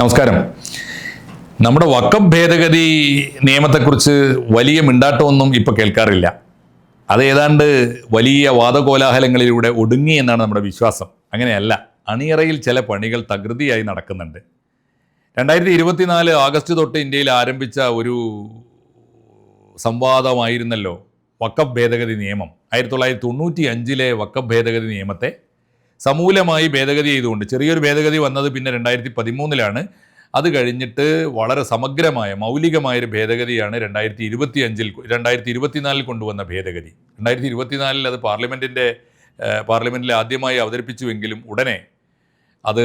നമസ്കാരം. നമ്മുടെ വക്കം ഭേദഗതി നിയമത്തെക്കുറിച്ച് വലിയ മിണ്ടാട്ടമൊന്നും ഇപ്പോൾ കേൾക്കാറില്ല. അത് ഏതാണ്ട് വലിയ വാദകോലാഹലങ്ങളിലൂടെ ഒടുങ്ങി എന്നാണ് നമ്മുടെ വിശ്വാസം. അങ്ങനെയല്ല അണിയറയിൽ ചില പണികൾ തകൃതിയായി നടക്കുന്നുണ്ട്. രണ്ടായിരത്തി ഇരുപത്തിനാല് ആഗസ്റ്റ് തൊട്ട് ഇന്ത്യയിൽ ആരംഭിച്ച ഒരു സംവാദമായിരുന്നല്ലോ വക്കഫ് ഭേദഗതി നിയമം. ആയിരത്തി തൊള്ളായിരത്തി തൊണ്ണൂറ്റി അഞ്ചിലെ വക്കഫ് ഭേദഗതി നിയമത്തെ സമൂലമായി ഭേദഗതി ചെയ്തുകൊണ്ട് ചെറിയൊരു ഭേദഗതി വന്നത് പിന്നെ രണ്ടായിരത്തി പതിമൂന്നിലാണ് അത് കഴിഞ്ഞിട്ട് വളരെ സമഗ്രമായ മൗലികമായൊരു ഭേദഗതിയാണ് രണ്ടായിരത്തി ഇരുപത്തി അഞ്ചിൽ രണ്ടായിരത്തി ഇരുപത്തിനാലിൽ കൊണ്ടുവന്ന ഭേദഗതി. രണ്ടായിരത്തി ഇരുപത്തിനാലിൽ അത് പാർലമെന്റിന്റെ പാർലമെന്റിൽ ആദ്യമായി അവതരിപ്പിച്ചുവെങ്കിലും ഉടനെ അത്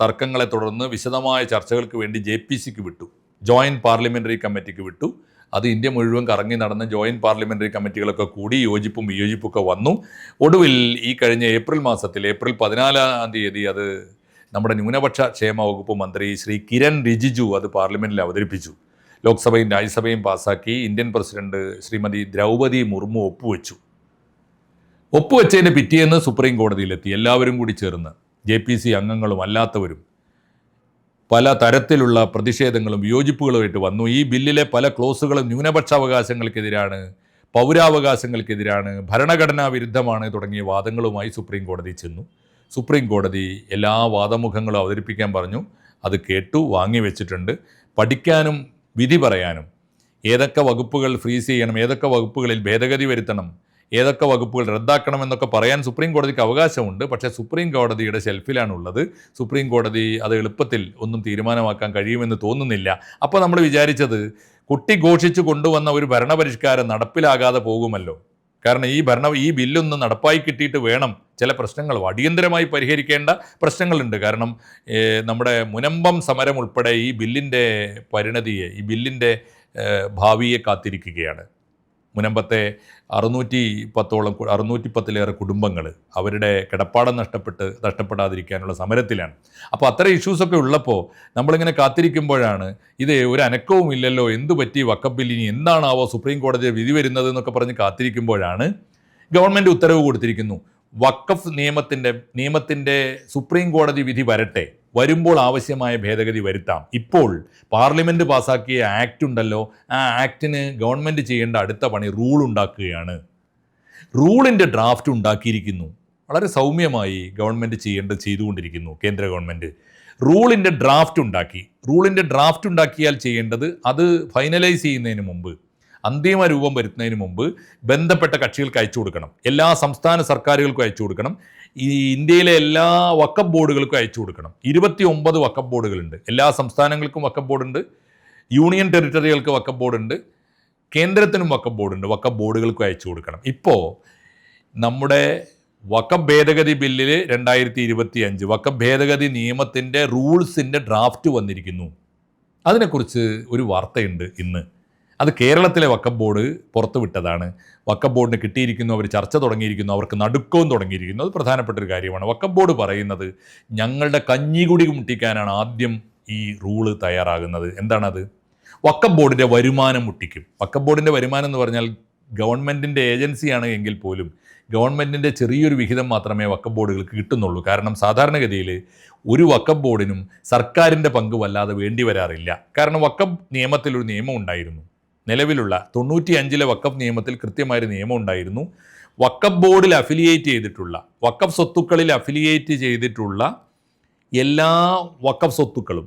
തർക്കങ്ങളെ തുടർന്ന് വിശദമായ ചർച്ചകൾക്ക് വേണ്ടി ജെ പി സിക്ക് വിട്ടു. ജോയിന്റ് പാർലമെന്ററി കമ്മിറ്റിക്ക് വിട്ടു. അത് ഇന്ത്യ മുഴുവൻ കറങ്ങി നടന്ന ജോയിന്റ് പാർലമെന്ററി കമ്മിറ്റികളൊക്കെ കൂടി യോജിപ്പും വിയോജിപ്പൊക്കെ വന്നു. ഒടുവിൽ ഈ കഴിഞ്ഞ ഏപ്രിൽ മാസത്തിൽ ഏപ്രിൽ പതിനാലാം തീയതി അത് നമ്മുടെ ന്യൂനപക്ഷ ക്ഷേമ വകുപ്പ് മന്ത്രി ശ്രീ കിരൺ റിജിജു അത് പാർലമെന്റിൽ അവതരിപ്പിച്ചു. ലോക്സഭയും രാജ്യസഭയും പാസാക്കി ഇന്ത്യൻ പ്രസിഡന്റ് ശ്രീമതി ദ്രൗപതി മുർമു ഒപ്പുവെച്ചു. ഒപ്പുവെച്ചതിന്റെ പിറ്റേന്ന് സുപ്രീം കോടതിയിലെത്തി. എല്ലാവരും കൂടി ചേർന്ന്. ജെ പി സി അംഗങ്ങളും അല്ലാത്തവരും. പല തരത്തിലുള്ള പ്രതിഷേധങ്ങളും വിയോജിപ്പുകളുമായിട്ട് വന്നു. ഈ ബില്ലിലെ പല ക്ലോസുകളും ന്യൂനപക്ഷാവകാശങ്ങൾക്കെതിരാണ് പൗരാവകാശങ്ങൾക്കെതിരാണ് ഭരണഘടനാ വിരുദ്ധമാണ് തുടങ്ങിയ വാദങ്ങളുമായി സുപ്രീം കോടതി ചെന്നു. സുപ്രീം കോടതി എല്ലാ വാദമുഖങ്ങളും അവതരിപ്പിക്കാൻ പറഞ്ഞു. അത് കേട്ടു വാങ്ങി വെച്ചിട്ടുണ്ട്. പഠിക്കാനും വിധി പറയാനും ഏതൊക്കെ വകുപ്പുകൾ ഫ്രീസ് ചെയ്യണം ഏതൊക്കെ വകുപ്പുകളിൽ ഭേദഗതി വരുത്തണം ഏതൊക്കെ വകുപ്പുകൾ റദ്ദാക്കണം എന്നൊക്കെ പറയാൻ സുപ്രീം കോടതിക്ക് അവകാശമുണ്ട്. പക്ഷേ സുപ്രീം കോടതിയുടെ ഷെൽഫിലാണുള്ളത്. സുപ്രീം കോടതി അത് എളുപ്പത്തിൽ ഒന്നും തീരുമാനമാക്കാൻ കഴിയുമെന്ന് തോന്നുന്നില്ല. അപ്പോൾ നമ്മൾ വിചാരിച്ചത് കുട്ടി ഘോഷിച്ചു കൊണ്ടുവന്ന ഒരു ഭരണപരിഷ്കാരം നടപ്പിലാകാതെ പോകുമല്ലോ. കാരണം ഈ ഭരണ ഈ ബില്ലൊന്ന് നടപ്പായി കിട്ടിയിട്ട് വേണം ചില പ്രശ്നങ്ങൾ. അടിയന്തരമായി പരിഹരിക്കേണ്ട പ്രശ്നങ്ങളുണ്ട്. കാരണം നമ്മുടെ മുനമ്പം സമരം ഉൾപ്പെടെ ഈ ബില്ലിന്റെ പരിണതിയെ ഈ ബില്ലിന്റെ ഭാവിയെ കാത്തിരിക്കുകയാണ്. മുനമ്പത്തെ അറുന്നൂറ്റി പത്തോളം അറുന്നൂറ്റി പത്തിലേറെ കുടുംബങ്ങൾ അവരുടെ കിടപ്പാടം നഷ്ടപ്പെട്ട് നഷ്ടപ്പെടാതിരിക്കാനുള്ള സമരത്തിലാണ്. അപ്പോൾ അത്ര ഇഷ്യൂസൊക്കെ ഉള്ളപ്പോൾ നമ്മളിങ്ങനെ കാത്തിരിക്കുമ്പോഴാണ് ഇത് ഒരു അനക്കവും ഇല്ലല്ലോ എന്തു പറ്റി വക്കബിൽ ഇനി എന്താണാവോ സുപ്രീം കോടതി വിധി വരുന്നത് എന്നൊക്കെ പറഞ്ഞ് കാത്തിരിക്കുമ്പോഴാണ് ഗവൺമെന്റ് ഉത്തരവ് കൊടുത്തിരിക്കുന്നു. വക്കഫ് നിയമത്തിന്റെ നിയമത്തിന്റെ സുപ്രീം കോടതി വിധി വരട്ടെ. വരുമ്പോൾ ആവശ്യമായ ഭേദഗതി വരുത്താം. ഇപ്പോൾ പാർലമെന്റ് പാസാക്കിയ ആക്ട് ഉണ്ടല്ലോ. ആ ആക്ടിന് ഗവൺമെന്റ് ചെയ്യേണ്ട അടുത്ത പണി റൂൾ ഉണ്ടാക്കുകയാണ്. റൂളിന്റെ ഡ്രാഫ്റ്റ് ഉണ്ടാക്കിയിരിക്കുന്നു. വളരെ സൗമ്യമായി ഗവൺമെന്റ് ചെയ്യേണ്ടത് ചെയ്തുകൊണ്ടിരിക്കുന്നു കേന്ദ്ര ഗവൺമെന്റ് റൂളിന്റെ ഡ്രാഫ്റ്റ് ഉണ്ടാക്കി. റൂളിന്റെ ഡ്രാഫ്റ്റ് ഉണ്ടാക്കിയാൽ ചെയ്യേണ്ടത് അത് ഫൈനലൈസ് ചെയ്യുന്നതിന് മുമ്പ്. അന്തിമ രൂപം വരുത്തുന്നതിന് മുമ്പ് ബന്ധപ്പെട്ട കക്ഷികൾക്ക് അയച്ചു കൊടുക്കണം. എല്ലാ സംസ്ഥാന സർക്കാരുകൾക്കും അയച്ചു കൊടുക്കണം. ഈ ഇന്ത്യയിലെ എല്ലാ വക്കപ്പ് ബോർഡുകൾക്കും അയച്ചു കൊടുക്കണം. ഇരുപത്തി ഒമ്പത് വക്കപ്പ് ബോർഡുകളുണ്ട്. എല്ലാ സംസ്ഥാനങ്ങൾക്കും വക്കപ്പ് ബോർഡുണ്ട്. യൂണിയൻ ടെറിട്ടറികൾക്ക് വക്കപ്പ് ബോർഡുണ്ട്. കേന്ദ്രത്തിനും വക്കപ്പ് ബോർഡുണ്ട്. വക്കപ്പ് ബോർഡുകൾക്കും അയച്ചു കൊടുക്കണം. ഇപ്പോൾ നമ്മുടെ വക്കപ്പ് ഭേദഗതി ബില്ലിൽ രണ്ടായിരത്തി ഇരുപത്തി അഞ്ച് വക്കപ്പ് ഭേദഗതി നിയമത്തിന്റെ റൂൾസിന്റെ ഡ്രാഫ്റ്റ് വന്നിരിക്കുന്നു. അതിനെക്കുറിച്ച് ഒരു വാർത്തയുണ്ട് ഇന്ന്. അത് കേരളത്തിലെ വക്കം ബോർഡ് പുറത്തുവിട്ടതാണ് വക്കം ബോർഡിന് കിട്ടിയിരിക്കുന്നു അവർ ചർച്ച തുടങ്ങിയിരിക്കുന്നു അവർക്ക് നടുക്കവും തുടങ്ങിയിരിക്കുന്നു. അത് പ്രധാനപ്പെട്ട ഒരു കാര്യമാണ്. വക്കം ബോർഡ് പറയുന്നത് ഞങ്ങളുടെ കഞ്ഞികുടി മുട്ടിക്കാനാണ് ആദ്യം ഈ റൂൾ തയ്യാറാകുന്നത്. എന്താണത്? വക്കം ബോർഡിന്റെ വരുമാനം മുട്ടിക്കും. വക്കം ബോർഡിന്റെ വരുമാനം എന്ന് പറഞ്ഞാൽ ഗവൺമെന്റിന്റെ ഏജൻസിയാണ് എങ്കിൽ പോലും ഗവൺമെന്റിന്റെ ചെറിയൊരു വിഹിതം മാത്രമേ വക്കം ബോർഡുകൾക്ക് കിട്ടുന്നുള്ളൂ. കാരണം സാധാരണഗതിയിൽ ഒരു വക്കം ബോർഡിനും സർക്കാരിന്റെ പങ്ക് വല്ലാതെ വേണ്ടി വരാറില്ല. കാരണം വക്കം നിയമത്തിൽ ഒരു നിയമം ഉണ്ടായിരുന്നു. നിലവിലുള്ള തൊണ്ണൂറ്റി അഞ്ചിലെ വക്കഫ് നിയമത്തിൽ കൃത്യമായൊരു നിയമം ഉണ്ടായിരുന്നു. വക്കഫ് ബോർഡിൽ അഫിലിയേറ്റ് ചെയ്തിട്ടുള്ള വക്കഫ് സ്വത്തുക്കളിൽ അഫിലിയേറ്റ് ചെയ്തിട്ടുള്ള എല്ലാ വക്കഫ് സ്വത്തുക്കളും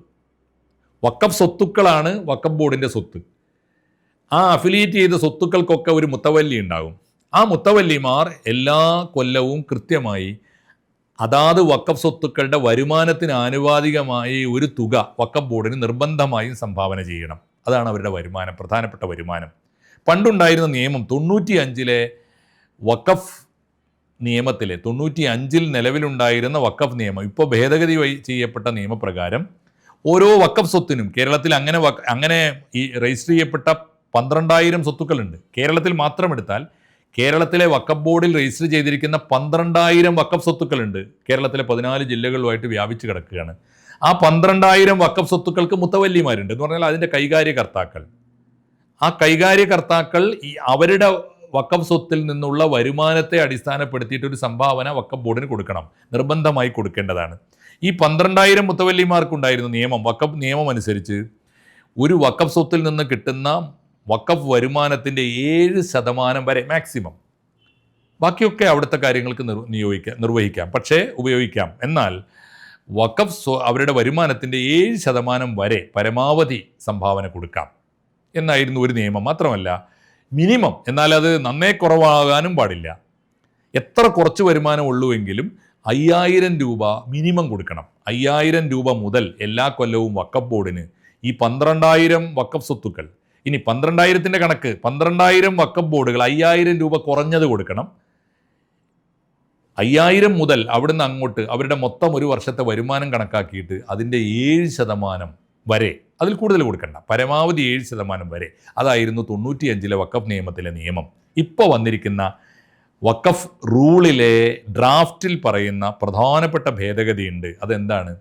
വക്കഫ് സ്വത്തുക്കളാണ് വക്കഫ് ബോർഡിന്റെ സ്വത്ത്. ആ അഫിലിയേറ്റ് ചെയ്ത സ്വത്തുക്കൾക്കൊക്കെ ഒരു മുത്തവല്ലി ഉണ്ടാകും. ആ മുത്തവല്ലിമാർ എല്ലാ കൊല്ലവും കൃത്യമായി അതാത് വക്കഫ് സ്വത്തുക്കളുടെ വരുമാനത്തിന് ആനുപാതികമായി ഒരു തുക വക്കഫ് ബോർഡിന് നിർബന്ധമായും സംഭാവന ചെയ്യണം. അതാണ് അവരുടെ വരുമാനം പ്രധാനപ്പെട്ട വരുമാനം. പണ്ടുണ്ടായിരുന്ന നിയമം തൊണ്ണൂറ്റി അഞ്ചിലെ വക്കഫ് നിയമത്തിലെ തൊണ്ണൂറ്റി അഞ്ചിൽ നിലവിലുണ്ടായിരുന്ന വക്കഫ് നിയമം ഇപ്പോൾ ഭേദഗതി ചെയ്യപ്പെട്ട നിയമപ്രകാരം ഓരോ വക്കഫ് സ്വത്തിനും കേരളത്തിൽ അങ്ങനെ അങ്ങനെ ഈ രജിസ്റ്റർ ചെയ്യപ്പെട്ട പന്ത്രണ്ടായിരം സ്വത്തുക്കളുണ്ട്. കേരളത്തിൽ മാത്രം എടുത്താൽ കേരളത്തിലെ വക്കഫ് ബോർഡിൽ രജിസ്റ്റർ ചെയ്തിരിക്കുന്ന പന്ത്രണ്ടായിരം വക്കഫ് സ്വത്തുക്കളുണ്ട്. കേരളത്തിലെ പതിനാല് ജില്ലകളിലുമായിട്ട് വ്യാപിച്ച് കിടക്കുകയാണ്. ആ പന്ത്രണ്ടായിരം വക്കഫ് സ്വത്തുക്കൾക്ക് മുത്തവല്ലിമാരുണ്ട്. എന്ന് പറഞ്ഞാൽ അതിന്റെ കൈകാര്യകർത്താക്കൾ. ആ കൈകാര്യകർത്താക്കൾ ഈ അവരുടെ വക്കഫ് സ്വത്തിൽ നിന്നുള്ള വരുമാനത്തെ അടിസ്ഥാനപ്പെടുത്തിയിട്ട് ഒരു സംഭാവന വക്കഫ് ബോർഡിന് കൊടുക്കണം. നിർബന്ധമായി കൊടുക്കേണ്ടതാണ്. ഈ പന്ത്രണ്ടായിരം മുത്തവല്ലിമാർക്കുണ്ടായിരുന്ന നിയമം വക്കഫ് നിയമം അനുസരിച്ച് ഒരു വക്കഫ് സ്വത്തിൽ നിന്ന് കിട്ടുന്ന വക്കഫ് വരുമാനത്തിന്റെ ഏഴ് ശതമാനം വരെ മാക്സിമം. ബാക്കിയൊക്കെ അവിടുത്തെ കാര്യങ്ങൾക്ക് നിർ നിയോഗിക്കാം നിർവഹിക്കാം. പക്ഷേ ഉപയോഗിക്കാം. എന്നാൽ വക്കഫ് സ്വ അവരുടെ വരുമാനത്തിന്റെ ഏഴ് ശതമാനം വരെ പരമാവധി സംഭാവന കൊടുക്കാം. എന്നായിരുന്നു ഒരു നിയമം. മാത്രമല്ല മിനിമം എന്നാൽ അത് നന്നേ കുറവാകാനും പാടില്ല. എത്ര കുറച്ച് വരുമാനം ഉള്ളുവെങ്കിലും അയ്യായിരം രൂപ മിനിമം കൊടുക്കണം. അയ്യായിരം രൂപ മുതൽ എല്ലാ കൊല്ലവും വക്കഫ് ബോർഡിന് ഈ പന്ത്രണ്ടായിരം വക്കഫ് സ്വത്തുക്കൾ. ഇനി പന്ത്രണ്ടായിരത്തിന്റെ കണക്ക് പന്ത്രണ്ടായിരം വക്കഫ് ബോർഡുകൾ അയ്യായിരം രൂപ കുറഞ്ഞത് കൊടുക്കണം. അയ്യായിരം മുതൽ അവിടുന്ന് അങ്ങോട്ട് അവരുടെ മൊത്തം ഒരു വർഷത്തെ വരുമാനം കണക്കാക്കിയിട്ട് അതിന്റെ ഏഴ് ശതമാനം വരെ അതിൽ കൂടുതൽ കൊടുക്കണ്ട. പരമാവധി ഏഴ് ശതമാനം വരെ. അതായിരുന്നു തൊണ്ണൂറ്റിയഞ്ചിലെ വക്കഫ് നിയമത്തിലെ നിയമം. ഇപ്പോൾ വന്നിരിക്കുന്ന വക്കഫ് റൂളിലെ ഡ്രാഫ്റ്റിൽ പറയുന്ന പ്രധാനപ്പെട്ട ഭേദഗതിയുണ്ട്. അതെന്താണ്?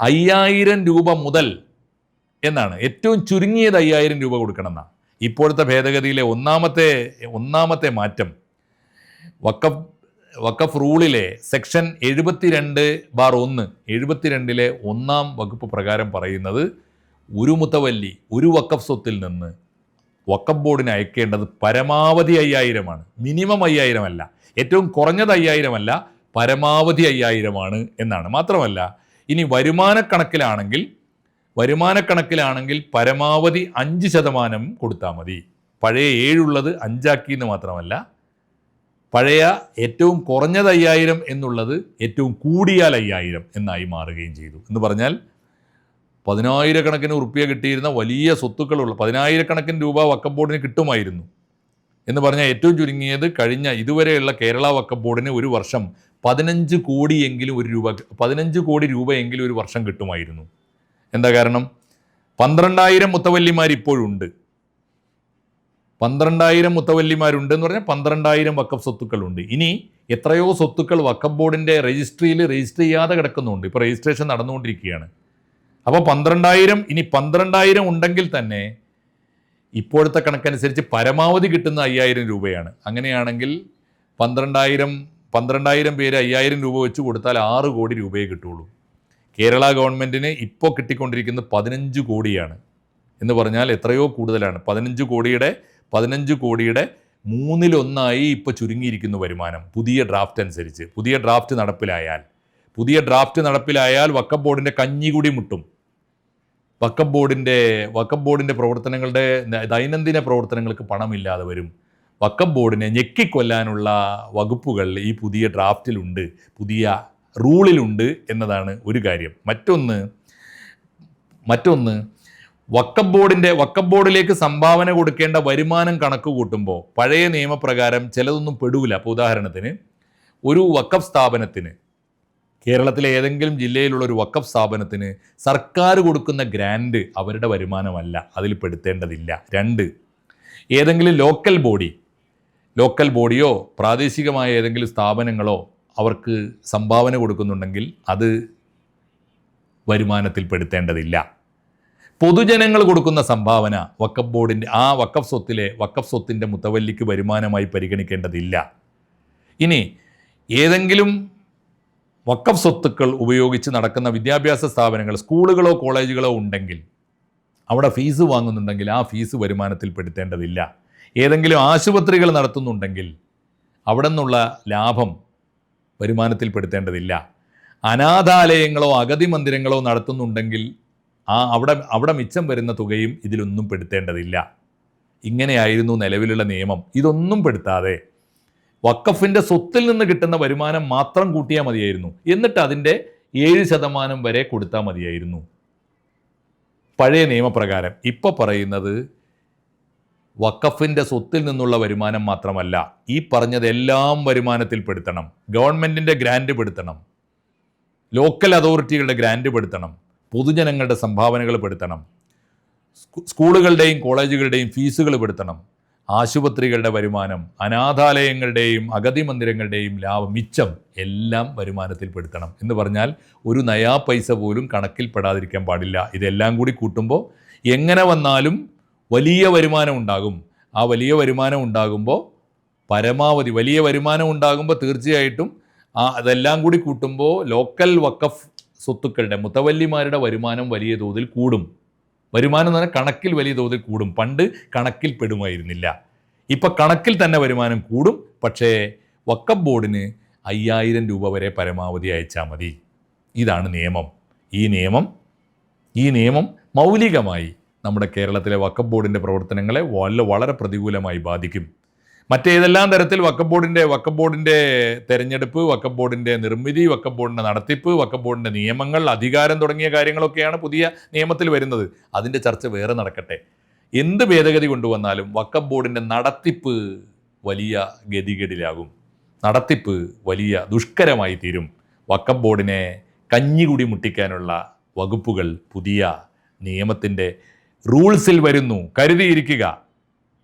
അയ്യായിരം രൂപ മുതൽ എന്നാണ്. ഏറ്റവും ചുരുങ്ങിയത് അയ്യായിരം രൂപ കൊടുക്കണമെന്നാണ്. ഇപ്പോഴത്തെ ഭേദഗതിയിലെ ഒന്നാമത്തെ ഒന്നാമത്തെ മാറ്റം വക്കഫ് വക്കഫ് റൂളിലെ സെക്ഷൻ എഴുപത്തിരണ്ട് ബാർ ഒന്ന് എഴുപത്തിരണ്ടിലെ ഒന്നാം വകുപ്പ് പ്രകാരം പറയുന്നത് ഒരു മുത്തവല്ലി ഒരു വക്കഫ് സ്വത്തിൽ നിന്ന് വക്കഫ് ബോർഡിന് അയക്കേണ്ടത് പരമാവധി അയ്യായിരമാണ്. മിനിമം അയ്യായിരമല്ല. ഏറ്റവും കുറഞ്ഞത് അയ്യായിരമല്ല പരമാവധി അയ്യായിരമാണ് എന്നാണ്. മാത്രമല്ല ഇനി വരുമാനക്കണക്കിലാണെങ്കിൽ വരുമാനക്കണക്കിലാണെങ്കിൽ പരമാവധി അഞ്ച് ശതമാനം കൊടുത്താൽ മതി. പഴയ ഏഴുള്ളത് അഞ്ചാക്കി എന്ന് മാത്രമല്ല പഴയ ഏറ്റവും കുറഞ്ഞത് അയ്യായിരം എന്നുള്ളത് ഏറ്റവും കൂടിയാൽ അയ്യായിരം എന്നായി മാറുകയും ചെയ്തു. എന്ന് പറഞ്ഞാൽ പതിനായിരക്കണക്കിന് ഉറുപ്പ്യ കിട്ടിയിരുന്ന വലിയ സ്വത്തുക്കളുള്ള പതിനായിരക്കണക്കിന് രൂപ വക്കം ബോർഡിന് കിട്ടുമായിരുന്നു. എന്ന് പറഞ്ഞാൽ ഏറ്റവും ചുരുങ്ങിയത് കഴിഞ്ഞ ഇതുവരെയുള്ള കേരള വക്കം ബോർഡിന് ഒരു വർഷം പതിനഞ്ച് കോടിയെങ്കിലും ഒരു രൂപ പതിനഞ്ച് കോടി രൂപയെങ്കിലും ഒരു വർഷം കിട്ടുമായിരുന്നു. എന്താ കാരണം? പന്ത്രണ്ടായിരം മുത്തവല്ലിമാർ ഇപ്പോഴുണ്ട് പന്ത്രണ്ടായിരം മുത്തവല്ലിമാരുണ്ടെന്ന് പറഞ്ഞാൽ പന്ത്രണ്ടായിരം വക്കഫ് സ്വത്തുക്കളുണ്ട്. ഇനി എത്രയോ സ്വത്തുക്കൾ വക്കഫ് ബോർഡിന്റെ രജിസ്ട്രിയിൽ രജിസ്റ്റർ ചെയ്യാതെ കിടക്കുന്നുണ്ട്. ഇപ്പോൾ രജിസ്ട്രേഷൻ നടന്നുകൊണ്ടിരിക്കുകയാണ്. അപ്പോൾ പന്ത്രണ്ടായിരം ഇനി പന്ത്രണ്ടായിരം ഉണ്ടെങ്കിൽ തന്നെ ഇപ്പോഴത്തെ കണക്കനുസരിച്ച് പരമാവധി കിട്ടുന്ന അയ്യായിരം രൂപയാണ്. അങ്ങനെയാണെങ്കിൽ പന്ത്രണ്ടായിരം പന്ത്രണ്ടായിരം പേര് അയ്യായിരം രൂപ വെച്ച് കൊടുത്താൽ ആറ് കോടി രൂപയെ കിട്ടുള്ളൂ കേരള ഗവൺമെന്റിന് ഇപ്പോൾ കിട്ടിക്കൊണ്ടിരിക്കുന്നത് പതിനഞ്ച് കോടിയാണ് എന്ന് പറഞ്ഞാൽ എത്രയോ കൂടുതലാണ്. പതിനഞ്ച് കോടിയുടെ പതിനഞ്ച് കോടിയുടെ മൂന്നിലൊന്നായി ഇപ്പോൾ ചുരുങ്ങിയിരിക്കുന്നു വരുമാനം. പുതിയ ഡ്രാഫ്റ്റ് അനുസരിച്ച്. പുതിയ ഡ്രാഫ്റ്റ് നടപ്പിലായാൽ. പുതിയ ഡ്രാഫ്റ്റ് നടപ്പിലായാൽ വക്കഫ് ബോർഡിന്റെ കഞ്ഞികുടി മുട്ടും. വക്കം ബോർഡിന്റെ വക്കം ബോർഡിന്റെ പ്രവർത്തനങ്ങളുടെ ദൈനംദിന പ്രവർത്തനങ്ങൾക്ക് പണമില്ലാതെ വരും. വക്കം ബോർഡിനെ ഞെക്കിക്കൊല്ലാനുള്ള വകുപ്പുകൾ ഈ പുതിയ ഡ്രാഫ്റ്റിലുണ്ട് പുതിയ റൂളിലുണ്ട് എന്നതാണ് ഒരു കാര്യം. മറ്റൊന്ന് മറ്റൊന്ന് വക്കഫ് ബോർഡിന്റെ വക്കബ് ബോർഡിലേക്ക് സംഭാവന കൊടുക്കേണ്ട വരുമാനം കണക്ക് കൂട്ടുമ്പോൾ പഴയ നിയമപ്രകാരം ചിലതൊന്നും പെടൂല. അപ്പോൾ ഉദാഹരണത്തിന് ഒരു വക്കഫ് സ്ഥാപനത്തിന് കേരളത്തിലെ ഏതെങ്കിലും ജില്ലയിലുള്ള ഒരു വക്കഫ് സ്ഥാപനത്തിന് സർക്കാർ കൊടുക്കുന്ന ഗ്രാൻഡ് അവരുടെ വരുമാനമല്ല. അതിൽ പെടുത്തേണ്ടതില്ല. രണ്ട് ഏതെങ്കിലും ലോക്കൽ ബോഡി ലോക്കൽ ബോഡിയോ പ്രാദേശികമായ ഏതെങ്കിലും സ്ഥാപനങ്ങളോ അവർക്ക് സംഭാവന കൊടുക്കുന്നുണ്ടെങ്കിൽ അത് വരുമാനത്തിൽ പെടുത്തേണ്ടതില്ല. പൊതുജനങ്ങൾ കൊടുക്കുന്ന സംഭാവന വക്കഫ് ബോർഡിന്റെ ആ വക്കഫ് സ്വത്തിലെ വക്കഫ് സ്വത്തിന്റെ മുത്തവല്ലിക്ക് വരുമാനമായി പരിഗണിക്കേണ്ടതില്ല. ഇനി ഏതെങ്കിലും വക്കഫ് സ്വത്തുക്കൾ ഉപയോഗിച്ച് നടക്കുന്ന വിദ്യാഭ്യാസ സ്ഥാപനങ്ങൾ സ്കൂളുകളോ കോളേജുകളോ ഉണ്ടെങ്കിൽ അവിടെ ഫീസ് വാങ്ങുന്നുണ്ടെങ്കിൽ ആ ഫീസ് വരുമാനത്തിൽ പെടുത്തേണ്ടതില്ല. ഏതെങ്കിലും ആശുപത്രികൾ നടത്തുന്നുണ്ടെങ്കിൽ അവിടെ നിന്നുള്ള ലാഭം വരുമാനത്തിൽ പെടുത്തേണ്ടതില്ല. അനാഥാലയങ്ങളോ അഗതി മന്ദിരങ്ങളോ നടത്തുന്നുണ്ടെങ്കിൽ ആ അവിടെ അവിടെ മിച്ചം വരുന്ന തുകയും ഇതിലൊന്നും പെടുത്തേണ്ടതില്ല. ഇങ്ങനെയായിരുന്നു നിലവിലുള്ള നിയമം. ഇതൊന്നും പെടുത്താതെ വക്കഫിന്റെ സ്വത്തിൽ നിന്ന് കിട്ടുന്ന വരുമാനം മാത്രം കൂട്ടിയാൽ മതിയായിരുന്നു. എന്നിട്ട് അതിന്റെ ഏഴ് ശതമാനം വരെ കൊടുത്താൽ മതിയായിരുന്നു. പഴയ നിയമപ്രകാരം ഇപ്പോൾ പറയുന്നത് വക്കഫിന്റെ സ്വത്തിൽ നിന്നുള്ള വരുമാനം മാത്രമല്ല ഈ പറഞ്ഞതെല്ലാം വരുമാനത്തിൽ പെടുത്തണം. ഗവൺമെന്റിന്റെ ഗ്രാൻഡ് പെടുത്തണം. ലോക്കൽ അതോറിറ്റികളുടെ ഗ്രാൻഡ് പെടുത്തണം. പൊതുജനങ്ങളുടെ സംഭാവനകൾ പെടുത്തണം. സ്കൂ- സ്കൂളുകളുടെയും കോളേജുകളുടെയും ഫീസുകൾ പെടുത്തണം. ആശുപത്രികളുടെ വരുമാനം അനാഥാലയങ്ങളുടെയും അഗതി മന്ദിരങ്ങളുടെയും ലാഭം മിച്ചം എല്ലാം വരുമാനത്തിൽ പെടുത്തണം. എന്ന് പറഞ്ഞാൽ ഒരു നയാ പൈസ പോലും കണക്കിൽപ്പെടാതിരിക്കാൻ പാടില്ല. ഇതെല്ലാം കൂടി കൂട്ടുമ്പോൾ എങ്ങനെ വന്നാലും വലിയ വരുമാനം ഉണ്ടാകും. ആ വലിയ വരുമാനം ഉണ്ടാകുമ്പോൾ പരമാവധി വലിയ വരുമാനം ഉണ്ടാകുമ്പോൾ തീർച്ചയായിട്ടും ആ അതെല്ലാം കൂടി കൂട്ടുമ്പോൾ ലോക്കൽ വക്കഫ് സ്വത്തുക്കളുടെ മുത്തവല്ലിമാരുടെ വരുമാനം വലിയ തോതിൽ കൂടും. വരുമാനം എന്ന് പറഞ്ഞാൽ കണക്കിൽ വലിയ തോതിൽ കൂടും. പണ്ട് കണക്കിൽ പെടുമായിരുന്നില്ല. ഇപ്പം കണക്കിൽ തന്നെ വരുമാനം കൂടും. പക്ഷേ വക്കബ് ബോർഡിന് അയ്യായിരം രൂപ വരെ പരമാവധി അയച്ചാൽ മതി. ഇതാണ് നിയമം. ഈ നിയമം ഈ നിയമം മൗലികമായി നമ്മുടെ കേരളത്തിലെ വക്കബ് ബോർഡിന്റെ പ്രവർത്തനങ്ങളെ വളരെ വളരെ പ്രതികൂലമായി ബാധിക്കും. മറ്റേതെല്ലാം തരത്തിൽ വക്കം ബോർഡിന്റെ വക്കം ബോർഡിന്റെ തെരഞ്ഞെടുപ്പ് വക്കം ബോർഡിന്റെ നിർമ്മിതി വക്കം ബോർഡിന്റെ നടത്തിപ്പ് വക്കം ബോർഡിന്റെ നിയമങ്ങൾ അധികാരം തുടങ്ങിയ കാര്യങ്ങളൊക്കെയാണ് പുതിയ നിയമത്തിൽ വരുന്നത്. അതിന്റെ ചർച്ച വേറെ നടക്കട്ടെ. എന്ത് ഭേദഗതി കൊണ്ടുവന്നാലും വക്കം ബോർഡിന്റെ നടത്തിപ്പ് വലിയ ഗതികേടിലാകും. നടത്തിപ്പ് വലിയ ദുഷ്കരമായി തീരും. വക്കം ബോർഡിനെ കഞ്ഞികുടി മുട്ടിക്കാനുള്ള വകുപ്പുകൾ പുതിയ നിയമത്തിന്റെ റൂൾസിൽ വരുന്നു. കരുതിയിരിക്കുക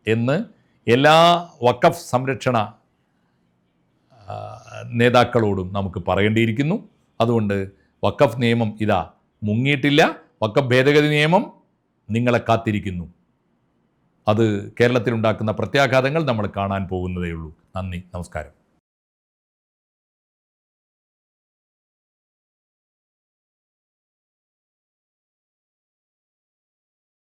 എന്ന് എല്ലാ വക്കഫ് സംരക്ഷണ നേതാക്കളോടും നമുക്ക് പറയേണ്ടിയിരിക്കുന്നു. അതുകൊണ്ട് വക്കഫ് നിയമം ഇതാ മുങ്ങിയിട്ടില്ല. വക്കഫ് ഭേദഗതി നിയമം നിങ്ങളെ കാത്തിരിക്കുന്നു. അത് കേരളത്തിലുണ്ടാക്കുന്ന പ്രത്യാഘാതങ്ങൾ നമ്മൾ കാണാൻ പോകുന്നതേ ഉള്ളൂ. നന്ദി നമസ്കാരം.